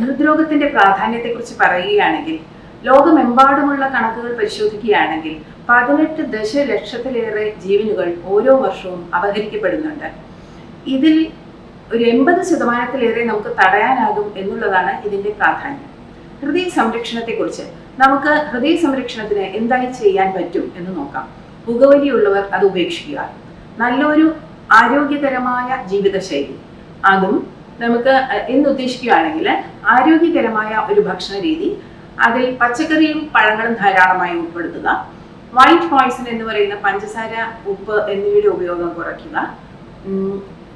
ഹൃദ്രോഗത്തിന്റെ പ്രാധാന്യത്തെക്കുറിച്ച് പറയുകയാണെങ്കിൽ ലോകമെമ്പാടുമുള്ള കണക്കുകൾ പരിശോധിക്കുകയാണെങ്കിൽ പതിനെട്ട് ദശലക്ഷത്തിലേറെ ജീവനുകൾ ഓരോ വർഷവും അപഹരിക്കപ്പെടുന്നുണ്ട്. ഇതിൽ ഒരു എൺപത് ശതമാനത്തിലേറെ നമുക്ക് തടയാനാകും എന്നുള്ളതാണ് ഇതിന്റെ പ്രാധാന്യം. ഹൃദയ സംരക്ഷണത്തെക്കുറിച്ച് നമുക്ക് ഹൃദയ സംരക്ഷണത്തിന് എന്തായി ചെയ്യാൻ പറ്റും എന്ന് നോക്കാം. പുകവലിയുള്ളവർ അത് ഉപേക്ഷിക്കുക. നല്ലൊരു ആരോഗ്യകരമായ ജീവിതശൈലി. അതും നമുക്ക് ഇന്ന് ഉദ്ദേശിക്കുകയാണെങ്കിൽ ആരോഗ്യകരമായ ഒരു ഭക്ഷണ രീതി അതിൽ പച്ചക്കറിയും പഴങ്ങളും ധാരാളമായി ഉൾപ്പെടുത്തുക വൈറ്റ് പോയ്സൺ എന്ന് പറയുന്ന പഞ്ചസാര ഉപ്പ് എന്നിവയുടെ ഉപയോഗം കുറയ്ക്കുക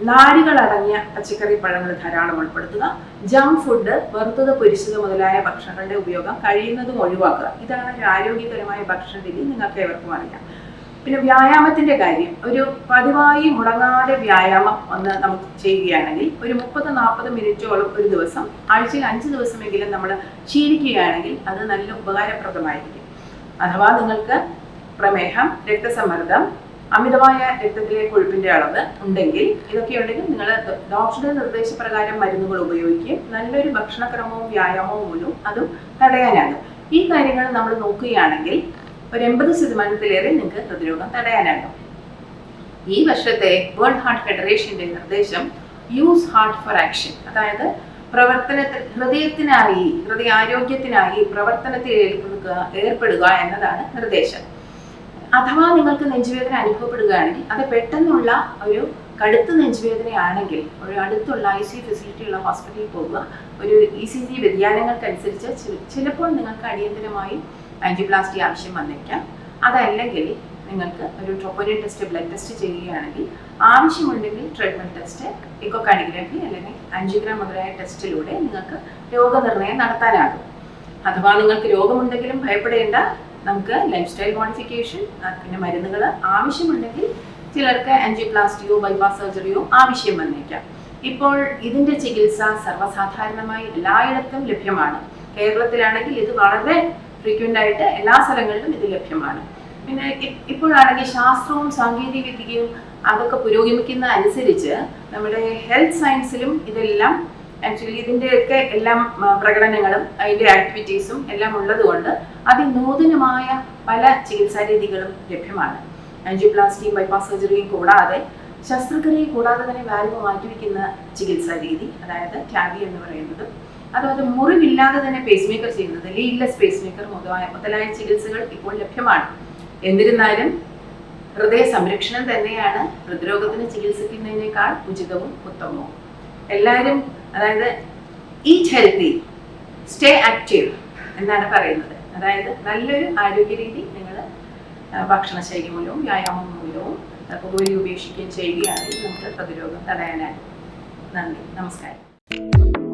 നാരുകൾ അടങ്ങിയ പച്ചക്കറി പഴങ്ങൾ ധാരാളം ഉൾപ്പെടുത്തുക ജങ്ക് ഫുഡ് വറുത്തത് പൊരിച്ചത് മുതലായ ഭക്ഷണങ്ങളുടെ ഉപയോഗം കഴിയുന്നതും ഒഴിവാക്കുക. ഇതാണ് ഒരു ആരോഗ്യകരമായ ഭക്ഷണ രീതി നിങ്ങൾക്ക് ഏവർക്കും അറിയാം. പിന്നെ വ്യായാമത്തിന്റെ കാര്യം. ഒരു പതിവായി മുടങ്ങാതെ വ്യായാമം ഒന്ന് നമുക്ക് ചെയ്യുകയാണെങ്കിൽ ഒരു മുപ്പത് നാൽപ്പത് മിനിറ്റോളം ഒരു ദിവസം ആഴ്ചയിൽ അഞ്ച് ദിവസമെങ്കിലും നമ്മൾ ശീലിക്കുകയാണെങ്കിൽ അത് നല്ല ഉപകാരപ്രദമായിരിക്കും. അഥവാ നിങ്ങൾക്ക് പ്രമേഹം രക്തസമ്മർദ്ദം അമിതമായ രക്തത്തിലെ കൊഴുപ്പിന്റെ അളവ് ഉണ്ടെങ്കിൽ ഇതൊക്കെ ഉണ്ടെങ്കിൽ നിങ്ങൾ ഡോക്ടറുടെ നിർദ്ദേശപ്രകാരം മരുന്നുകൾ ഉപയോഗിക്കുകയും നല്ലൊരു ഭക്ഷണക്രമവും വ്യായാമവും മൂലവും അതും തടയാനാകും. ഈ കാര്യങ്ങൾ നമ്മൾ നോക്കുകയാണെങ്കിൽ ഒരു എൺപത് ശതമാനത്തിലേറെ നിങ്ങൾക്ക് ഹൃദ്രോഗം തടയാനാകും. ഈ വർഷത്തെ വേൾഡ് ഹാർട്ട് ഫെഡറേഷന്റെ നിർദ്ദേശം യൂസ് ഹാർട്ട് ഫോർ ആക്ഷൻ അതായത് പ്രവർത്തനത്തിൽ ഹൃദയത്തിനായി ഹൃദയാരോഗ്യത്തിനായി പ്രവർത്തനത്തിൽ ഏർപ്പെടുക എന്നതാണ് നിർദ്ദേശം. അഥവാ നിങ്ങൾക്ക് നെഞ്ചുവേദന അനുഭവപ്പെടുകയാണെങ്കിൽ അത് പെട്ടെന്നുള്ള ഒരു കടുത്ത നെഞ്ചുവേദനയാണെങ്കിൽ ഒരു അടുത്തുള്ള ഐ സി ഫെസിലിറ്റി ഉള്ള ഹോസ്പിറ്റലിൽ പോകുക ഒരു ഇ സി ജി വ്യതിയാനങ്ങൾക്കനുസരിച്ച് ചിലപ്പോൾ നിങ്ങൾക്ക് അടിയന്തരമായി ആൻജിയോപ്ലാസ്റ്റി ആവശ്യം വന്നേക്കാം അതല്ലെങ്കിൽ നിങ്ങൾക്ക് ഒരു ട്രോപ്പോലിയൻ ടെസ്റ്റ് ബ്ലഡ് ടെസ്റ്റ് ചെയ്യുകയാണെങ്കിൽ ആവശ്യമുണ്ടെങ്കിൽ ട്രീറ്റ്മെന്റ് ടെസ്റ്റ് ഇക്കോകാർഡിയോഗ്രഫി അല്ലെങ്കിൽ ആൻജിയോഗ്രാം മുതലായ ടെസ്റ്റിലൂടെ നിങ്ങൾക്ക് രോഗനിർണയം നടത്താനാകും. അഥവാ നിങ്ങൾക്ക് രോഗമുണ്ടെങ്കിലും ഭയപ്പെടേണ്ട നമുക്ക് ലൈഫ് സ്റ്റൈൽ മോഡിഫിക്കേഷൻ പിന്നെ മരുന്നുകൾ ആവശ്യമുണ്ടെങ്കിൽ ചിലർക്ക് ആൻജിയോപ്ലാസ്റ്റിയോ ബൈപ്പാസ് സർജറിയോ ആവശ്യം വന്നേക്കാം. ഇപ്പോൾ ഇതിന്റെ ചികിത്സ സർവസാധാരണമായി എല്ലായിടത്തും ലഭ്യമാണ്. കേരളത്തിലാണെങ്കിൽ ഇത് വളരെ ഫ്രീക്വന്റ് ആയിട്ട് എല്ലാ സ്ഥലങ്ങളിലും ഇത് ലഭ്യമാണ്. പിന്നെ ഇപ്പോഴാണെങ്കിൽ ശാസ്ത്രവും സാങ്കേതിക വിദ്യയും അതൊക്കെ പുരോഗമിക്കുന്ന അനുസരിച്ച് നമ്മുടെ ഹെൽത്ത് സയൻസിലും ഇതെല്ലാം ആക്ച്വലി ഇതിന്റെയൊക്കെ എല്ലാം പ്രകടനങ്ങളും അതിന്റെ ആക്ടിവിറ്റീസും എല്ലാം ഉള്ളതുകൊണ്ട് അതിനൂതനമായ പല ചികിത്സാ രീതികളും ലഭ്യമാണ്. ആൻജിയോപ്ലാസ്റ്റിയും ബൈപ്പാസ് സർജറിയും കൂടാതെ ശസ്ത്രക്രിയ കൂടാതെ തന്നെ വാൽവ് മാറ്റിവെക്കുന്ന ചികിത്സാ രീതി അതായത് ടാബി എന്ന് പറയുന്നത്. അതുപോലെ മുറിവില്ലാതെ തന്നെ പേസ് മേക്കർ ചെയ്യുന്നത് ലീഡ്ലെസ് പേസ് മേക്കർ മുതലായ മുതലായ ചികിത്സകൾ ഇപ്പോൾ ലഭ്യമാണ്. എന്നിരുന്നാലും ഹൃദയ സംരക്ഷണം തന്നെയാണ് ഹൃദ്രോഗത്തിന് ചികിത്സിക്കുന്നതിനേക്കാൾ ഉചിതവും ഉത്തമവും. എല്ലാവരും അതായത് ഈറ്റ് ഹെൽത്തി സ്റ്റേ ആക്റ്റീവ് എന്നാണ് പറയുന്നത്. അതായത് നല്ലൊരു ആരോഗ്യ രീതി നിങ്ങൾ ഭക്ഷണശൈലി മൂലവും വ്യായാമം മൂലവും പുകവലി ഉപേക്ഷിക്കുകയും ചെയ്യുകയാണെങ്കിൽ നമുക്ക് പ്രതിരോധം തടയാനായി നന്ദി. നമസ്കാരം.